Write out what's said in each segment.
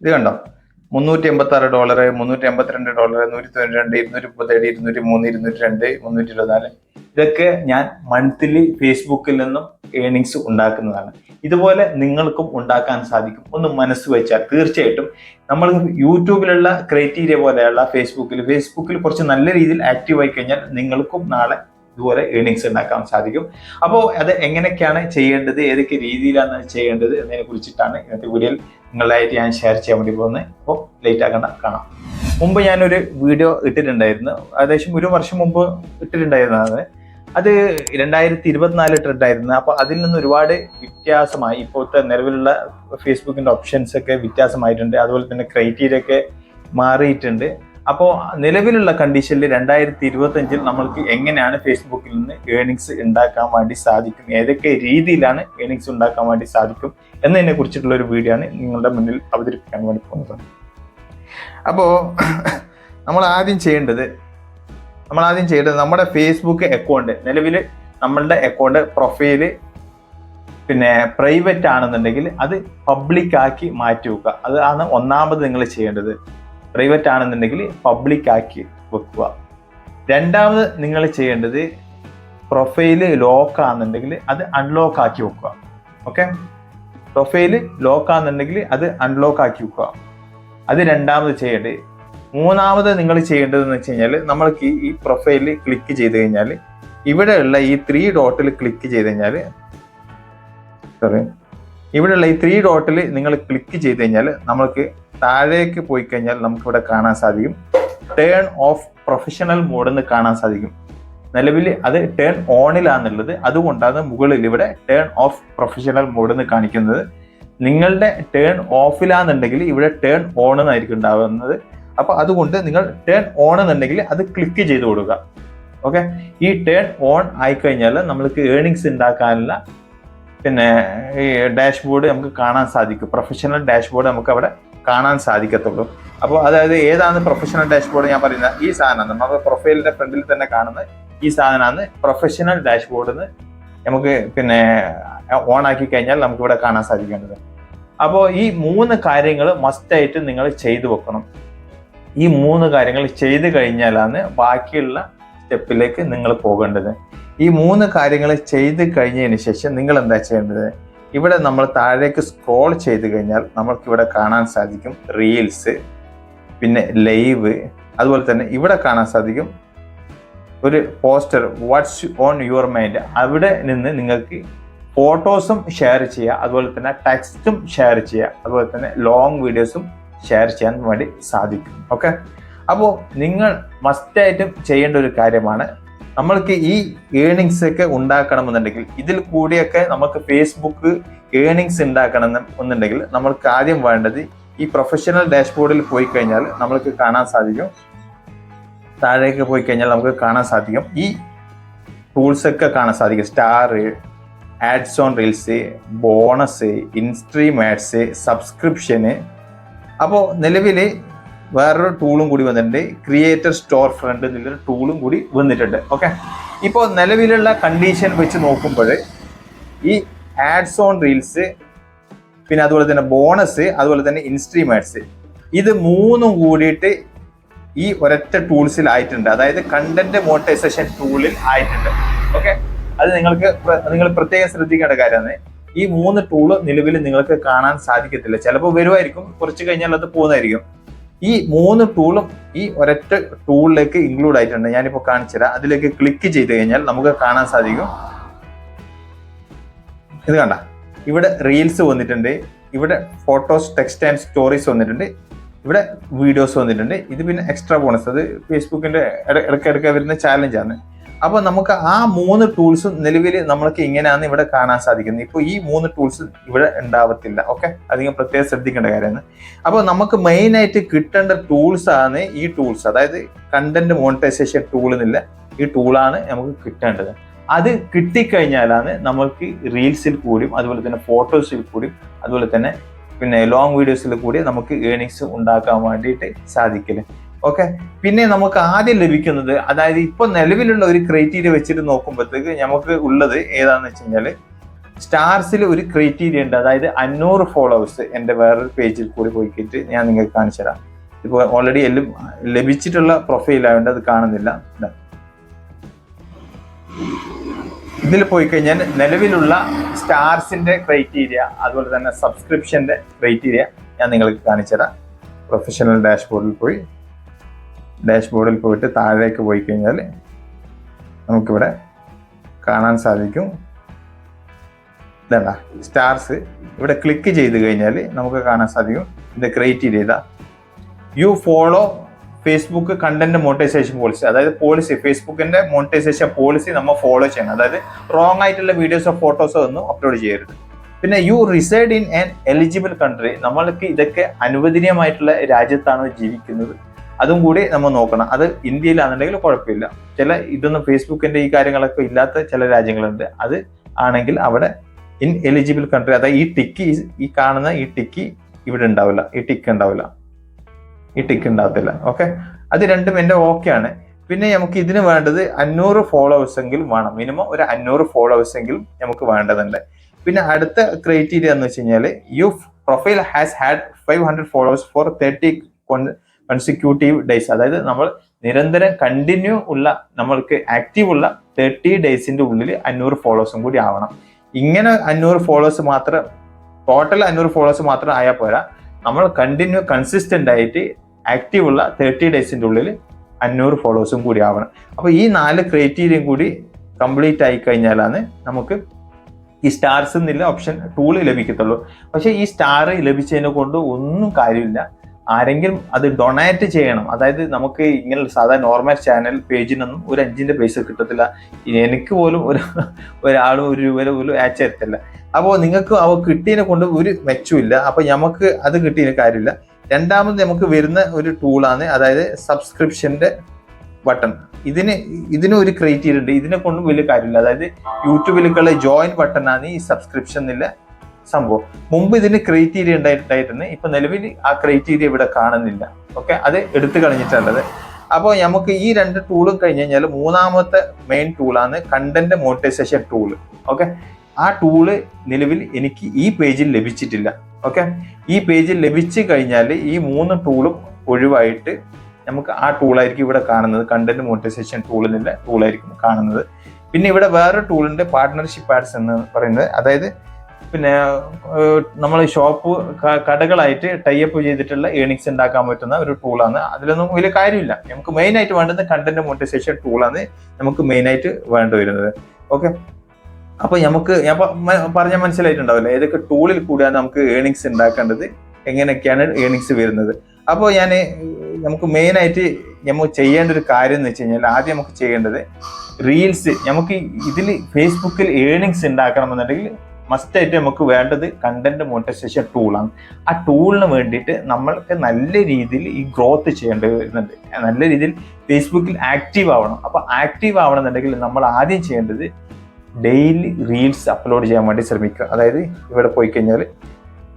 ഇത് കണ്ടോ? മുന്നൂറ്റി എൺപത്തി ആറ് ഡോളർ മുന്നൂറ്റി എൺപത്തിരണ്ട് ഡോളർ നൂറ്റി തൊണ്ണൂറ്റി രണ്ട് ഇരുന്നൂറ്റി മുപ്പത്തേഴ് ഇരുന്നൂറ്റി മൂന്ന് ഇരുന്നൂറ്റി രണ്ട് മുന്നൂറ്റി ഇരുപത്തിനാല് ഇതൊക്കെ ഞാൻ മന്ത്ലി ഫേസ്ബുക്കിൽ നിന്നും ഏണിങ്സ് ഉണ്ടാക്കുന്നതാണ്. ഇതുപോലെ നിങ്ങൾക്കും ഉണ്ടാക്കാൻ സാധിക്കും. ഒന്ന് മനസ്സ് വെച്ചാൽ തീർച്ചയായിട്ടും നമ്മൾ യൂട്യൂബിലുള്ള ക്രൈറ്റീരിയ പോലെയുള്ള ഫേസ്ബുക്കിൽ ഫേസ്ബുക്കിൽ കുറച്ച് നല്ല രീതിയിൽ ആക്റ്റീവ് ആയി കഴിഞ്ഞാൽ നിങ്ങൾക്കും നാളെ ഇതുപോലെ ഏണിങ്സ് ഉണ്ടാക്കാൻ സാധിക്കും. അപ്പോൾ അത് എങ്ങനെയൊക്കെയാണ് ചെയ്യേണ്ടത്? ഏതൊക്കെ രീതിയിലാണ് ചെയ്യേണ്ടത് എന്നതിനെ കുറിച്ചിട്ടാണ് ഇന്നത്തെ വീഡിയോയിൽ നിങ്ങളായിട്ട് ഞാൻ ഷെയർ ചെയ്യാൻ വേണ്ടി പോകുന്നത്. അപ്പോൾ ലേറ്റ് ആക്കണ്ട കാണാം. മുമ്പ് ഞാനൊരു വീഡിയോ ഇട്ടിട്ടുണ്ടായിരുന്നു. ഏകദേശം ഒരു വർഷം മുമ്പ് ഇട്ടിട്ടുണ്ടായിരുന്നത് അത്. രണ്ടായിരത്തി ഇരുപത്തിനാല് ആയിരുന്നു. അപ്പോൾ അതിൽ നിന്ന് ഒരുപാട് വ്യത്യാസമായി. ഇപ്പോഴത്തെ നിലവിലുള്ള ഫേസ്ബുക്കിന്റെ ഓപ്ഷൻസ് ഒക്കെ വ്യത്യാസമായിട്ടുണ്ട്. അതുപോലെ തന്നെ ക്രൈറ്റീരിയ ഒക്കെ മാറിയിട്ടുണ്ട്. അപ്പോൾ നിലവിലുള്ള കണ്ടീഷനിൽ രണ്ടായിരത്തി ഇരുപത്തഞ്ചിൽ നമ്മൾക്ക് എങ്ങനെയാണ് ഫേസ്ബുക്കിൽ നിന്ന് ഏണിങ്സ് ഉണ്ടാക്കാൻ വേണ്ടി സാധിക്കും? ഏതൊക്കെ രീതിയിലാണ് ഏണിങ്സ് ഉണ്ടാക്കാൻ വേണ്ടി സാധിക്കും? എന്നതിനെ കുറിച്ചിട്ടുള്ള ഒരു വീഡിയോ ആണ് നിങ്ങളുടെ മുന്നിൽ അവതരിപ്പിക്കാൻ വേണ്ടി പോകുന്നത്. അപ്പോൾ നമ്മൾ ആദ്യം ചെയ്യേണ്ടത് നമ്മൾ ആദ്യം ചെയ്യേണ്ടത് നമ്മുടെ ഫേസ്ബുക്ക് അക്കൗണ്ട് നിലവിൽ നമ്മളുടെ അക്കൗണ്ട് പ്രൊഫൈൽ പിന്നെ പ്രൈവറ്റ് ആണെന്നുണ്ടെങ്കിൽ അത് പബ്ലിക്കാക്കി മാറ്റി വെക്കുക. അതാണ് ഒന്നാമത് നിങ്ങൾ ചെയ്യേണ്ടത്. പ്രൈവറ്റ് ആണെന്നുണ്ടെങ്കിൽ പബ്ലിക് ആക്കി വെക്കുക. രണ്ടാമത് നിങ്ങൾ ചെയ്യേണ്ടത് പ്രൊഫൈൽ ലോക്ക് ആണെന്നുണ്ടെങ്കിൽ അത് അൺലോക്ക് ആക്കി വെക്കുക. ഓക്കെ പ്രൊഫൈൽ ലോക്ക് ആണെന്നുണ്ടെങ്കിൽ അത് അൺലോക്ക് ആക്കി വെക്കുക. അത് രണ്ടാമത് ചെയ്യേണ്ടത് മൂന്നാമത് നിങ്ങൾ ചെയ്യേണ്ടതെന്ന് വെച്ച് കഴിഞ്ഞാൽ നമ്മൾക്ക് ഈ- പ്രൊഫൈലിൽ ക്ലിക്ക് ചെയ്ത് കഴിഞ്ഞാൽ ഇവിടെയുള്ള ഈ ത്രീ ഡോട്ടിൽ ക്ലിക്ക് ചെയ്ത് കഴിഞ്ഞാൽ സോറി ഇവിടെയുള്ള ഈ ത്രീ ഡോട്ടിൽ നിങ്ങൾ ക്ലിക്ക് ചെയ്ത് കഴിഞ്ഞാൽ നമ്മൾക്ക് താഴേക്ക് പോയി കഴിഞ്ഞാൽ നമുക്കിവിടെ കാണാൻ സാധിക്കും. ടേൺ ഓഫ് പ്രൊഫഷണൽ മോഡ് എന്ന് കാണാൻ സാധിക്കും. നിലവിൽ അത് ടേൺ ഓണിലാന്നുള്ളത് അതുകൊണ്ടാണ് മുകളിൽ ഇവിടെ ടേൺ ഓഫ് പ്രൊഫഷണൽ മോഡ് എന്ന് കാണിക്കുന്നത്. നിങ്ങളുടെ ടേൺ ഓഫിലാന്നുണ്ടെങ്കിൽ ഇവിടെ ടേൺ ഓൺ എന്നായിരിക്കും ഉണ്ടാകുന്നത് അപ്പൊ അതുകൊണ്ട് നിങ്ങൾ ടേൺ ഓൺ എന്നുണ്ടെങ്കിൽ അത് ക്ലിക്ക് ചെയ്ത് കൊടുക്കുക. ഓക്കെ ഈ ടേൺ ഓൺ ആയിക്കഴിഞ്ഞാൽ നമ്മൾക്ക് ഏണിങ്സ് ഉണ്ടാക്കാനുള്ള പിന്നെ ഈ ഡാഷ്ബോർഡ് നമുക്ക് കാണാൻ സാധിക്കും. പ്രൊഫഷണൽ ഡാഷ്ബോർഡ് നമുക്ക് അവിടെ കാണാൻ സാധിക്കത്തുള്ളൂ. അപ്പോൾ അതായത് ഏതാണ് പ്രൊഫഷണൽ ഡാഷ്ബോർഡ് ഞാൻ പറയുന്നത് ഈ സാധനം നമ്മുടെ പ്രൊഫൈലിന്റെ ഫ്രണ്ടിൽ തന്നെ കാണുന്ന ഈ സാധനമാണ് പ്രൊഫഷണൽ ഡാഷ്ബോർഡ് നമുക്ക് പിന്നെ ഓൺ ആക്കി കഴിഞ്ഞാൽ നമുക്ക് ഇവിടെ കാണാൻ സാധിക്കേണ്ടത് അപ്പോൾ ഈ മൂന്ന് കാര്യങ്ങൾ മസ്റ്റായിട്ട് നിങ്ങൾ ചെയ്തു വെക്കണം. ഈ മൂന്ന് കാര്യങ്ങൾ ചെയ്തു കഴിഞ്ഞാലാണ് ബാക്കിയുള്ള സ്റ്റെപ്പിലേക്ക് നിങ്ങൾ പോകേണ്ടത്. ഈ മൂന്ന് കാര്യങ്ങൾ ചെയ്ത് കഴിഞ്ഞതിന് ശേഷം നിങ്ങൾ എന്താ ചെയ്യേണ്ടത്? ഇവിടെ നമ്മൾ താഴേക്ക് സ്ക്രോൾ ചെയ്ത് കഴിഞ്ഞാൽ നമുക്കിവിടെ കാണാൻ സാധിക്കും റീൽസ് പിന്നെ ലൈവ് അതുപോലെ തന്നെ ഇവിടെ കാണാൻ സാധിക്കും ഒരു poster what's on your mind അവിടെ നിന്ന് നിങ്ങൾക്ക് ഫോട്ടോസും ഷെയർ ചെയ്യുക അതുപോലെ തന്നെ ടെക്സ്റ്റും ഷെയർ ചെയ്യുക അതുപോലെ തന്നെ ലോങ് വീഡിയോസും ഷെയർ ചെയ്യാൻ വേണ്ടി സാധിക്കും. ഓക്കെ അപ്പോൾ നിങ്ങൾ മസ്റ്റായിട്ടും ചെയ്യേണ്ട ഒരു കാര്യമാണ് നമ്മൾക്ക് ഈ ഏണിങ്സ് ഒക്കെ ഉണ്ടാക്കണമെന്നുണ്ടെങ്കിൽ ഇതിൽ കൂടിയൊക്കെ നമുക്ക് ഫേസ്ബുക്ക് ഏണിങ്സ് ഉണ്ടാക്കണം എന്നുണ്ടെങ്കിൽ നമ്മൾക്ക് ആദ്യം വേണ്ടത് ഈ പ്രൊഫഷണൽ ഡാഷ്ബോർഡിൽ പോയി കഴിഞ്ഞാൽ നമ്മൾക്ക് കാണാൻ സാധിക്കും. താഴേക്ക് പോയി കഴിഞ്ഞാൽ നമുക്ക് കാണാൻ സാധിക്കും. ഈ ടൂൾസ് ഒക്കെ കാണാൻ സാധിക്കും. Star ads on reels bonus instream ads സബ്സ്ക്രിപ്ഷന് അപ്പോൾ നിലവിൽ വേറൊരു ടൂളും കൂടി വന്നിട്ടുണ്ട്. ക്രിയേറ്റർ സ്റ്റോർ ഫ്രണ്ട് എന്നുള്ളൊരു ടൂളും കൂടി വന്നിട്ടുണ്ട്. ഓക്കെ ഇപ്പോൾ നിലവിലുള്ള കണ്ടീഷൻ വെച്ച് നോക്കുമ്പോൾ ഈ ആഡ്സ് ഓൺ റീൽസ് പിന്നെ അതുപോലെ തന്നെ ബോണസ് അതുപോലെ തന്നെ ഇൻസ്ട്രീം ഇത് മൂന്നും കൂടിയിട്ട് ഈ ഒരൊറ്റ ടൂൾസിൽ ആയിട്ടുണ്ട്. അതായത് കണ്ടന്റ് മോണിറ്റൈസേഷൻ ടൂളിൽ ആയിട്ടുണ്ട്. ഓക്കെ അത് നിങ്ങൾക്ക് നിങ്ങൾ പ്രത്യേകം ശ്രദ്ധിക്കേണ്ട കാര്യമാണ്. ഈ മൂന്ന് ടൂൾ നിലവിൽ നിങ്ങൾക്ക് കാണാൻ സാധിക്കത്തില്ല. ചിലപ്പോൾ വരുമായിരിക്കും കുറച്ച് കഴിഞ്ഞാൽ അത് പോകുന്നതായിരിക്കും. ഈ മൂന്ന് ടൂളും ഈ ഒരൊറ്റ ടൂളിലേക്ക് ഇൻക്ലൂഡ് ആയിട്ടുണ്ട്. ഞാനിപ്പോൾ കാണിച്ചുതരാം അതിലേക്ക് ക്ലിക്ക് ചെയ്ത് കഴിഞ്ഞാൽ നമുക്ക് കാണാൻ സാധിക്കും. ഇത് കണ്ട ഇവിടെ റീൽസ് വന്നിട്ടുണ്ട്. ഇവിടെ ഫോട്ടോസ് ടെക്സ്റ്റ് ആൻഡ് സ്റ്റോറീസ് വന്നിട്ടുണ്ട്. ഇവിടെ വീഡിയോസ് വന്നിട്ടുണ്ട്. ഇത് പിന്നെ എക്സ്ട്രാ ബോണസ് അത് ഫേസ്ബുക്കിന്റെ ഇടയ്ക്കിടയ്ക്ക് ഇടയ്ക്ക് ഇടയ്ക്ക് വരുന്ന ചാലഞ്ചാണ് അപ്പൊ നമുക്ക് ആ മൂന്ന് ടൂൾസും നിലവിൽ നമ്മൾക്ക് ഇങ്ങനെയാണ് ഇവിടെ കാണാൻ സാധിക്കുന്നത് ഇപ്പോൾ ഈ മൂന്ന് ടൂൾസ് ഇവിടെ ഉണ്ടാവത്തില്ല. ഓക്കെ അധികം പ്രത്യേകം ശ്രദ്ധിക്കേണ്ട കാര്യമാണ്. അപ്പോൾ നമുക്ക് മെയിൻ ആയിട്ട് കിട്ടേണ്ട ടൂൾസ് ആണ് ഈ ടൂൾസ് അതായത് കണ്ടന്റ് മോണിറ്റൈസേഷൻ ടൂൾ എന്നില്ല. ഈ ടൂളാണ് നമുക്ക് കിട്ടേണ്ടത്. അത് കിട്ടിക്കഴിഞ്ഞാലാണ് നമുക്ക് റീൽസിൽ കൂടിയും അതുപോലെ തന്നെ ഫോട്ടോസിൽ കൂടിയും അതുപോലെ തന്നെ പിന്നെ ലോങ് വീഡിയോസിൽ കൂടി നമുക്ക് ഏണിങ്സ് ഉണ്ടാക്കാൻ വേണ്ടിയിട്ട് സാധിക്കൽ. ഓക്കെ പിന്നെ നമുക്ക് ആദ്യം ലഭിക്കുന്നത് അതായത് ഇപ്പൊ നിലവിലുള്ള ഒരു ക്രൈറ്റീരിയ വെച്ചിട്ട് നോക്കുമ്പോഴത്തേക്ക് നമുക്ക് ഉള്ളത് ഏതാന്ന് വെച്ച് കഴിഞ്ഞാൽ സ്റ്റാർസിൽ ഒരു ക്രൈറ്റീരിയ ഉണ്ട്. അതായത് അഞ്ഞൂറ് ഫോളോവേഴ്സ് എന്റെ വേറൊരു പേജിൽ കൂടി പോയിക്കിട്ട് ഞാൻ നിങ്ങൾക്ക് കാണിച്ചു തരാം. ഇപ്പോൾ ഓൾറെഡി എല്ലാം ലഭിച്ചിട്ടുള്ള പ്രൊഫൈൽ ആയതുകൊണ്ട് അത് കാണുന്നില്ല. ഇതാ. ഇതിൽ പോയി കഴിഞ്ഞാൽ നിലവിലുള്ള സ്റ്റാർസിന്റെ ക്രൈറ്റീരിയ അതുപോലെ തന്നെ സബ്സ്ക്രിപ്ഷന്റെ ക്രൈറ്റീരിയ ഞാൻ നിങ്ങൾക്ക് കാണിച്ചു തരാം. പ്രൊഫഷണൽ ഡാഷ്ബോർഡിൽ പോയി. ഡാഷ്ബോർഡിൽ പോയിട്ട് താഴേക്ക് പോയി കഴിഞ്ഞാൽ നമുക്കിവിടെ കാണാൻ സാധിക്കും. ഇതണ്ട സ്റ്റാർസ് ഇവിടെ ക്ലിക്ക് ചെയ്ത് കഴിഞ്ഞാൽ നമുക്ക് കാണാൻ സാധിക്കും. ഇത് ക്രിയേറ്റീരിയ ഇതാ you follow Facebook content monetisation policy. അതായത് പോളിസി ഫേസ്ബുക്കിന്റെ മോണിറ്റൈസേഷൻ പോളിസി നമ്മൾ ഫോളോ ചെയ്യണം. അതായത് റോങ് ആയിട്ടുള്ള വീഡിയോസോ ഫോട്ടോസോ ഒന്നും അപ്ലോഡ് ചെയ്യരുത്. പിന്നെ you reside in an eligible country നമ്മൾക്ക് ഇതൊക്കെ അനുവദനീയമായിട്ടുള്ള രാജ്യത്താണ് ജീവിക്കുന്നത്. അതും കൂടി നമ്മൾ നോക്കണം. അത് ഇന്ത്യയിലാണെന്നുണ്ടെങ്കിൽ കുഴപ്പമില്ല. ചില ഇതൊന്നും ഫേസ്ബുക്കിന്റെ ഈ കാര്യങ്ങളൊക്കെ ഇല്ലാത്ത ചില രാജ്യങ്ങളുണ്ട്. അത് ആണെങ്കിൽ അവിടെ ഇൻ എലിജിബിൾ കൺട്രി അതായത് ഈ ടിക്ക് ഈ കാണുന്ന ഈ ടിക്ക് ഇവിടെ ഉണ്ടാവില്ല. ഈ ടിക്ക് ഉണ്ടാവില്ല. ഈ ടിക്ക് ഉണ്ടാകത്തില്ല. ഓക്കെ? അത് രണ്ടും എന്റെ ആണ്. പിന്നെ നമുക്ക് ഇതിന് വേണ്ടത് അഞ്ഞൂറ് ഫോളോവേഴ്സ് എങ്കിലും വേണം. മിനിമം ഒരു അഞ്ഞൂറ് ഫോളോവേഴ്സ് എങ്കിലും നമുക്ക് വേണ്ടതുണ്ട്. പിന്നെ അടുത്ത ക്രൈറ്റീരിയ എന്ന് വെച്ച് കഴിഞ്ഞാൽ you profile has had five hundred followers for thirty consecutive days അതായത് നമ്മൾ നിരന്തരം കണ്ടിന്യൂ ഉള്ള നമ്മൾക്ക് ആക്റ്റീവ് ഉള്ള തേർട്ടി ഡേയ്സിന്റെ ഉള്ളിൽ അഞ്ഞൂറ് ഫോളോവേഴ്സും കൂടി ആവണം. ഇങ്ങനെ അഞ്ഞൂറ് ഫോളോവേഴ്സ് മാത്രം ടോട്ടൽ അഞ്ഞൂറ് ഫോളോവേഴ്സ് മാത്രം ആയാൽ പോരാ. നമ്മൾ കണ്ടിന്യൂ കൺസിസ്റ്റന്റ് ആയിട്ട് ആക്റ്റീവ് ഉള്ള തേർട്ടി ഡേയ്സിന്റെ ഉള്ളിൽ അഞ്ഞൂറ് ഫോളോവേഴ്സും കൂടി ആവണം. അപ്പോൾ ഈ നാല് ക്രൈറ്റീരിയയും കൂടി കംപ്ലീറ്റ് ആയി കഴിഞ്ഞാലാണ് നമുക്ക് ഈ സ്റ്റാർസ് എന്നുള്ള ഓപ്ഷൻ ടൂൾ ലഭിക്കത്തുള്ളൂ. പക്ഷേ ഈ സ്റ്റാർ ലഭിച്ചതിനെ കൊണ്ട് ഒന്നും കാര്യമില്ല. ആരെങ്കിലും അത് ഡൊണേറ്റ് ചെയ്യണം. അതായത് നമുക്ക് ഇങ്ങനെ സാധാരണ നോർമൽ ചാനൽ പേജിനൊന്നും ഒരു അഞ്ചിന്റെ പൈസ കിട്ടത്തില്ല. എനിക്ക് പോലും ഒരു ഒരാളും ഒരു രൂപ പോലും അയച്ചു തരത്തില്ല അപ്പോൾ നിങ്ങൾക്ക് അവ കിട്ടിയതിനെ കൊണ്ട് ഒരു മെച്ചമില്ല അപ്പോൾ നമുക്ക് അത് കിട്ടിയതിന് കാര്യമില്ല. രണ്ടാമത് നമുക്ക് വരുന്ന ഒരു ടൂളാണ് അതായത് സബ്സ്ക്രിപ്ഷന്റെ ബട്ടൺ ഇതിന് ഇതിന് ഒരു ക്രൈറ്റീരിയ ഉണ്ട്. ഇതിനെ കൊണ്ടും വലിയ കാര്യമില്ല. അതായത് യൂട്യൂബിലേക്കുള്ള ജോയിൻ ബട്ടൺ ആണ് ഈ സബ്സ്ക്രിപ്ഷൻ എന്നുള്ള സംഭവം. മുമ്പ് ഇതിന് ക്രൈറ്റീരിയ ഉണ്ടായിട്ടുണ്ടായിരുന്നു ഇപ്പൊ നിലവിൽ ആ ക്രൈറ്റീരിയ ഇവിടെ കാണുന്നില്ല. ഓക്കെ അത് എടുത്തു കളഞ്ഞിട്ടുള്ളത്. അപ്പോൾ നമുക്ക് ഈ രണ്ട് ടൂളും കഴിഞ്ഞ് കഴിഞ്ഞാൽ മൂന്നാമത്തെ മെയിൻ ടൂളാണ് കണ്ടന്റ് മോണിറ്റൈസേഷൻ ടൂൾ ഓക്കെ ആ ടൂൾ നിലവിൽ എനിക്ക് ഈ പേജിൽ ലഭിച്ചിട്ടില്ല. ഓക്കെ ഈ പേജിൽ ലഭിച്ചു കഴിഞ്ഞാൽ ഈ മൂന്ന് ടൂളും ഒഴിവായിട്ട് നമുക്ക് ആ ടൂളായിരിക്കും ഇവിടെ കാണുന്നത്. കണ്ടന്റ് മോണിറ്റൈസേഷൻ ടൂൾ ടൂളായിരിക്കും കാണുന്നത്. പിന്നെ ഇവിടെ വേറെ ടൂളിന്റെ പാർട്ട്ണർഷിപ്പ് ആഡ്സ് എന്ന് പറയുന്നത്. അതായത് പിന്നെ നമ്മൾ ഷോപ്പ് കടകളായിട്ട് ടൈപ്പ് ചെയ്തിട്ടുള്ള ഏണിങ്സ് ഉണ്ടാക്കാൻ പറ്റുന്ന ഒരു ടൂളാണ് അതിലൊന്നും വലിയ കാര്യമില്ല. നമുക്ക് മെയിൻ ആയിട്ട് വേണ്ടത് കണ്ടന്റ് മോണിറ്റൈസേഷൻ ടൂളാണ് നമുക്ക് മെയിൻ ആയിട്ട് വേണ്ടി വരുന്നത്. ഓക്കെ അപ്പൊ നമുക്ക് ഞാൻ പറഞ്ഞ മനസ്സിലായിട്ടുണ്ടാവില്ല? ഏതൊക്കെ ടൂളിൽ കൂടിയാണ് നമുക്ക് ഏണിങ്സ് ഉണ്ടാക്കേണ്ടത്? എങ്ങനെയൊക്കെയാണ് ഏണിങ്സ് വരുന്നത്? അപ്പോൾ ഞാൻ നമുക്ക് മെയിൻ ആയിട്ട് നമ്മൾ ചെയ്യേണ്ട ഒരു കാര്യം എന്ന് വെച്ച് കഴിഞ്ഞാൽ ആദ്യം നമുക്ക് ചെയ്യേണ്ടത് റീൽസ് നമുക്ക് ഇതിൽ ഫേസ്ബുക്കിൽ ഏണിങ്സ് ഉണ്ടാക്കണമെന്നുണ്ടെങ്കിൽ മസ്റ്റ് ആയിട്ട് നമുക്ക് വേണ്ടത് കണ്ടന്റ് മോണിറ്റൈസേഷൻ ടൂളാണ് ആ ടൂളിന് വേണ്ടിയിട്ട് നമ്മൾക്ക് നല്ല രീതിയിൽ ഈ ഗ്രോത്ത് ചെയ്യേണ്ടി വരുന്നുണ്ട് നല്ല രീതിയിൽ ഫേസ്ബുക്കിൽ ആക്റ്റീവ് ആവണം. അപ്പോൾ ആക്റ്റീവ് ആവണമെന്നുണ്ടെങ്കിൽ നമ്മൾ ആദ്യം ചെയ്യേണ്ടത് ഡെയിലി റീൽസ് അപ്ലോഡ് ചെയ്യാൻ വേണ്ടി ശ്രമിക്കുക. അതായത് ഇവിടെ പോയി കഴിഞ്ഞാൽ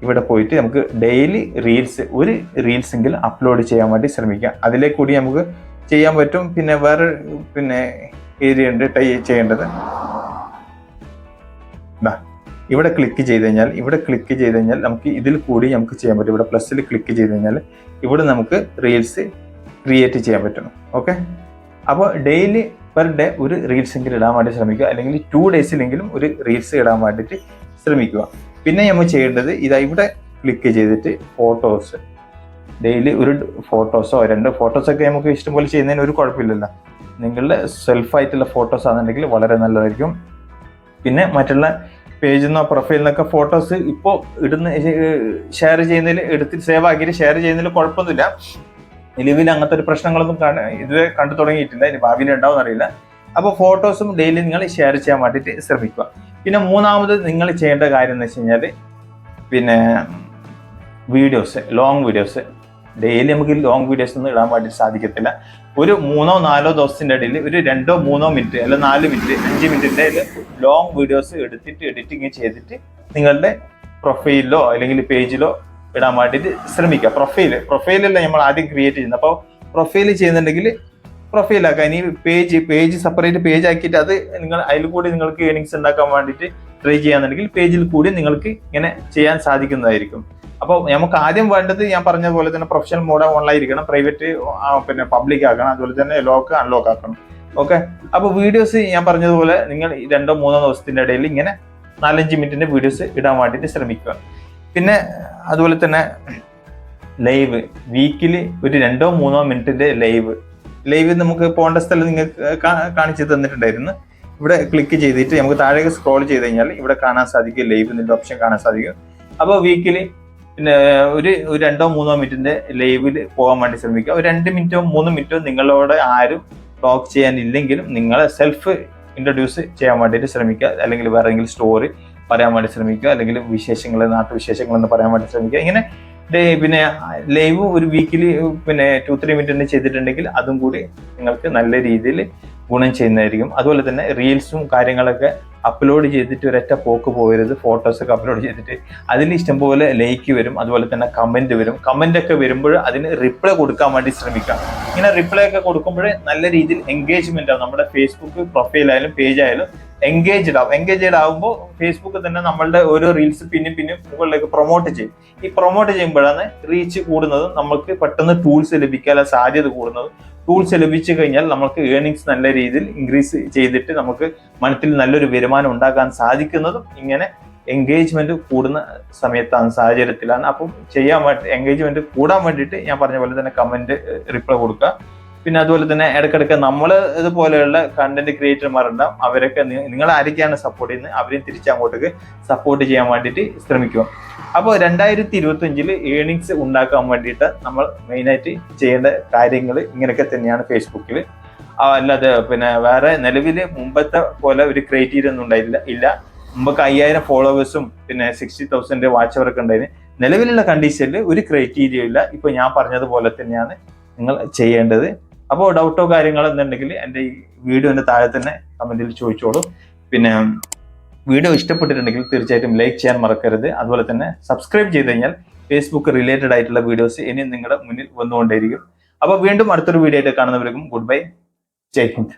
ഇവിടെ പോയിട്ട് നമുക്ക് ഡെയിലി റീൽസ് ഒരു റീൽസ് എങ്കിലും അപ്ലോഡ് ചെയ്യാൻ വേണ്ടി ശ്രമിക്കുക. അതിലെ കൂടി നമുക്ക് ചെയ്യാൻ പറ്റും. പിന്നെ വേറെ പിന്നെ ഏരിയ ഉണ്ട് ടൈ ചെയ്യേണ്ടത്. ഇവിടെ ക്ലിക്ക് ചെയ്ത് കഴിഞ്ഞാൽ ഇവിടെ ക്ലിക്ക് ചെയ്ത് കഴിഞ്ഞാൽ നമുക്ക് ഇതിൽ കൂടി നമുക്ക് ചെയ്യാൻ പറ്റും. ഇവിടെ പ്ലസ്സിൽ ക്ലിക്ക് ചെയ്ത് കഴിഞ്ഞാൽ ഇവിടെ നമുക്ക് റീൽസ് ക്രിയേറ്റ് ചെയ്യാൻ പറ്റും ഓക്കെ അപ്പോൾ ഡെയിലി പെർ ഡേ ഒരു റീൽസ് എങ്കിലും ഇടാൻ വേണ്ടി ശ്രമിക്കുക. അല്ലെങ്കിൽ ടു ഡേയ്സിലെങ്കിലും ഒരു റീൽസ് ഇടാൻ വേണ്ടിയിട്ട് ശ്രമിക്കുക. പിന്നെ നമ്മൾ ചെയ്യേണ്ടത് ഇതാ ഇവിടെ ക്ലിക്ക് ചെയ്തിട്ട് ഫോട്ടോസ് ഡെയിലി ഒരു ഫോട്ടോസോ രണ്ട് ഫോട്ടോസൊക്കെ നമുക്ക് ഇഷ്ടംപോലെ ചെയ്യുന്നതിന് ഒരു കുഴപ്പമില്ലല്ലോ. നിങ്ങളുടെ സെൽഫായിട്ടുള്ള ഫോട്ടോസ് ആണെന്നുണ്ടെങ്കിൽ വളരെ നല്ലതായിരിക്കും. പിന്നെ മറ്റുള്ള പേജിൽ നിന്നോ പ്രൊഫൈലിൽ നിന്നൊക്കെ ഫോട്ടോസ് ഇപ്പോൾ ഇടുന്ന ഷെയർ ചെയ്യുന്നതിൽ എടുത്ത് സേവ് ആക്കിയിട്ട് ഷെയർ ചെയ്യുന്നതിൽ കുഴപ്പമൊന്നുമില്ല. നിലവിൽ അങ്ങനത്തെ ഒരു പ്രശ്നങ്ങളൊന്നും ഇതുവരെ കണ്ടു തുടങ്ങിയിട്ടില്ല. ഇനി ഭാവിയിൽ ഉണ്ടാവും അറിയില്ല. അപ്പോൾ ഫോട്ടോസും ഡെയിലി നിങ്ങൾ ഷെയർ ചെയ്യാൻ വേണ്ടിയിട്ട് ശ്രമിക്കുക. പിന്നെ മൂന്നാമത് നിങ്ങൾ ചെയ്യേണ്ട കാര്യം എന്ന് വെച്ച് കഴിഞ്ഞാൽ പിന്നെ വീഡിയോസ് ലോങ് വീഡിയോസ് ഡെയിലി നമുക്ക് ലോങ് വീഡിയോസ് ഒന്നും ഇടാൻ വേണ്ടി സാധിക്കത്തില്ല. ഒരു മൂന്നോ നാലോ ദിവസത്തിന്റെ ഇടയിൽ ഒരു രണ്ടോ മൂന്നോ മിനിറ്റ് അല്ല നാല് മിനിറ്റ് അഞ്ച് മിനിറ്റിന്റെ ലോങ് വീഡിയോസ് എടുത്തിട്ട് എഡിറ്റിംഗ് ചെയ്തിട്ട് നിങ്ങളുടെ പ്രൊഫൈലിലോ അല്ലെങ്കിൽ പേജിലോ ഇടാൻ വേണ്ടിയിട്ട് ശ്രമിക്കുക. പ്രൊഫൈൽ പ്രൊഫൈലല്ല നമ്മൾ ആദ്യം ക്രിയേറ്റ് ചെയ്യുന്നത്. അപ്പോൾ പ്രൊഫൈൽ ചെയ്യുന്നുണ്ടെങ്കിൽ പ്രൊഫൈലാക്കുക ഇനി പേജ് പേജ് സെപ്പറേറ്റ് പേജ് ആക്കിയിട്ട് അത് നിങ്ങൾ അതിൽ കൂടി നിങ്ങൾക്ക് ഏണിങ്സ് ഉണ്ടാക്കാൻ വേണ്ടിയിട്ട് ട്രൈ ചെയ്യാന്നുണ്ടെങ്കിൽ പേജിൽ കൂടി നിങ്ങൾക്ക് ഇങ്ങനെ ചെയ്യാൻ സാധിക്കുന്നതായിരിക്കും. അപ്പോൾ നമുക്ക് ആദ്യം വേണ്ടത് ഞാൻ പറഞ്ഞ പോലെ തന്നെ പ്രൊഫഷണൽ മോഡ് ഓൺലൈൻ ഇരിക്കണം. പ്രൈവറ്റ് പിന്നെ പബ്ലിക് ആക്കണം. അതുപോലെ തന്നെ ലോക്ക് അൺലോക്ക് ആക്കണം. ഓക്കെ അപ്പോൾ വീഡിയോസ് ഞാൻ പറഞ്ഞതുപോലെ നിങ്ങൾ രണ്ടോ മൂന്നോ ദിവസത്തിന്റെ ഇടയിൽ ഇങ്ങനെ നാലഞ്ച് മിനിറ്റിന്റെ വീഡിയോസ് ഇടാൻ വേണ്ടിയിട്ട് ശ്രമിക്കുക. പിന്നെ അതുപോലെ തന്നെ ലൈവ് വീക്കിലി ഒരു രണ്ടോ മൂന്നോ മിനിറ്റിന്റെ ലൈവ് ലൈവ് നമുക്ക് പോകേണ്ട സ്ഥലം നിങ്ങൾക്ക് കാണിച്ചു തന്നിട്ടുണ്ടായിരുന്നു. ഇവിടെ ക്ലിക്ക് ചെയ്തിട്ട് നമുക്ക് താഴേക്ക് സ്ക്രോൾ ചെയ്ത് കഴിഞ്ഞാൽ ഇവിടെ കാണാൻ സാധിക്കും ലൈവ് എന്നൊരു ഓപ്ഷൻ കാണാൻ സാധിക്കും. അപ്പോൾ വീക്കിൽ പിന്നെ ഒരു രണ്ടോ മൂന്നോ മിനിറ്റിന്റെ ലൈവിൽ പോകാൻ വേണ്ടി ശ്രമിക്കുക. ഒരു രണ്ട് മിനിറ്റോ മൂന്ന് മിനിറ്റോ നിങ്ങളോട് ആരും ടോക്ക് ചെയ്യാനില്ലെങ്കിലും നിങ്ങളെ സെൽഫ് ഇൻട്രൊഡ്യൂസ് ചെയ്യാൻ വേണ്ടിയിട്ട് ശ്രമിക്കുക. അല്ലെങ്കിൽ വേറെ ഏതെങ്കിലും സ്റ്റോറി പറയാൻ വേണ്ടി ശ്രമിക്കുക. അല്ലെങ്കിൽ വിശേഷങ്ങൾ നാട്ടുവിശേഷങ്ങൾ എന്ന് പറയാൻ വേണ്ടി ശ്രമിക്കുക. ഇങ്ങനെ പിന്നെ ലൈവ് ഒരു വീക്കിലി പിന്നെ ടു ത്രീ മിനിറ്റിന് ചെയ്തിട്ടുണ്ടെങ്കിൽ അതും കൂടി നിങ്ങൾക്ക് നല്ല രീതിയിൽ ഗുണം ചെയ്യുന്നതായിരിക്കും. അതുപോലെ തന്നെ റീൽസും കാര്യങ്ങളൊക്കെ അപ്ലോഡ് ചെയ്തിട്ട് ഒരൊറ്റ പോക്ക് പോകരുത്. ഫോട്ടോസൊക്കെ അപ്ലോഡ് ചെയ്തിട്ട് അതിൽ ഇഷ്ടംപോലെ ലൈക്ക് വരും. അതുപോലെ തന്നെ കമന്റ് വരും. കമന്റ് ഒക്കെ വരുമ്പോൾ അതിന് റിപ്ലൈ കൊടുക്കാൻ വേണ്ടി ശ്രമിക്കാം. ഇങ്ങനെ റിപ്ലൈ ഒക്കെ കൊടുക്കുമ്പോൾ നല്ല രീതിയിൽ എൻഗേജ്മെന്റ് ആവും. നമ്മുടെ ഫേസ്ബുക്ക് പ്രൊഫൈലായാലും പേജായാലും എൻഗേജ്ഡ് ആവും. എൻഗേജ്ഡ് ആകുമ്പോൾ ഫേസ്ബുക്ക് തന്നെ നമ്മളുടെ ഓരോ റീൽസ് പിന്നെയും പിന്നെയും മുകളിലേക്ക് പ്രൊമോട്ട് ചെയ്യും. ഈ പ്രൊമോട്ട് ചെയ്യുമ്പോഴാണ് റീച്ച് കൂടുന്നതും നമുക്ക് പെട്ടെന്ന് ടൂൾസ് ലഭിക്കാനുള്ള സാധ്യത കൂടുന്നതും ടൂൾസ് ലഭിച്ചു കഴിഞ്ഞാൽ നമുക്ക് ഏണിങ്സ് നല്ല രീതിയിൽ ഇൻക്രീസ് ചെയ്തിട്ട് നമുക്ക് മനസ്സിൽ നല്ലൊരു വരുമാനം ഉണ്ടാക്കാൻ സാധിക്കുന്നതും ഇങ്ങനെ എൻഗേജ്മെന്റ് കൂടുന്ന സമയത്താണ് സാഹചര്യത്തിലാണ്. അപ്പം ചെയ്യാൻ വേണ്ടി എൻഗേജ്മെന്റ് കൂടാൻ വേണ്ടിയിട്ട് ഞാൻ പറഞ്ഞ പോലെ തന്നെ കമന്റ് റിപ്ലൈ കൊടുക്കുക. പിന്നെ അതുപോലെ തന്നെ ഇടയ്ക്കിടയ്ക്ക് നമ്മൾ ഇതുപോലെയുള്ള കണ്ടന്റ് ക്രിയേറ്റർമാരുണ്ടാവും അവരൊക്കെ നിങ്ങൾ ആരൊക്കെയാണ് സപ്പോർട്ട് ചെയ്യുന്നത്. അവരെയും തിരിച്ചങ്ങോട്ടേക്ക് സപ്പോർട്ട് ചെയ്യാൻ വേണ്ടിയിട്ട് ശ്രമിക്കുക. അപ്പോൾ രണ്ടായിരത്തി ഇരുപത്തി അഞ്ചിൽ ഏണിങ്സ് ഉണ്ടാക്കാൻ വേണ്ടിയിട്ട് നമ്മൾ മെയിനായിട്ട് ചെയ്യേണ്ട കാര്യങ്ങൾ ഇങ്ങനെയൊക്കെ തന്നെയാണ് ഫേസ്ബുക്കിൽ അല്ലാതെ പിന്നെ വേറെ നിലവിൽ മുമ്പത്തെ പോലെ ഒരു ക്രൈറ്റീരിയ ഒന്നും ഉണ്ടായില്ല ഇല്ല. മുമ്പൊക്കെ അയ്യായിരം ഫോളോവേഴ്സും പിന്നെ സിക്സ്റ്റി തൗസൻഡ് വാച്ച് അവർക്ക് ഉണ്ടായിരുന്നു നിലവിലുള്ള കണ്ടീഷനിൽ ഒരു ക്രൈറ്റീരിയ ഇല്ല. ഇപ്പൊ ഞാൻ പറഞ്ഞതുപോലെ തന്നെയാണ് നിങ്ങൾ ചെയ്യേണ്ടത്. അപ്പോൾ ഡൗട്ടോ കാര്യങ്ങളോ എന്നുണ്ടെങ്കിൽ എന്റെ ഈ വീഡിയോന്റെ താഴെ തന്നെ കമന്റിൽ ചോദിച്ചോളൂ. പിന്നെ വീഡിയോ ഇഷ്ടപ്പെട്ടിട്ടുണ്ടെങ്കിൽ തീർച്ചയായിട്ടും ലൈക്ക് ചെയ്യാൻ മറക്കരുത്. അതുപോലെ തന്നെ സബ്സ്ക്രൈബ് ചെയ്ത് കഴിഞ്ഞാൽ ഫേസ്ബുക്ക് റിലേറ്റഡ് ആയിട്ടുള്ള വീഡിയോസ് ഇനി നിങ്ങളുടെ മുന്നിൽ വന്നുകൊണ്ടേയിരിക്കും. അപ്പോൾ വീണ്ടും അടുത്തൊരു വീഡിയോ ആയിട്ട് കാണുന്നവർക്കും ഗുഡ് ബൈ ജയ് ഹിന്ദ്.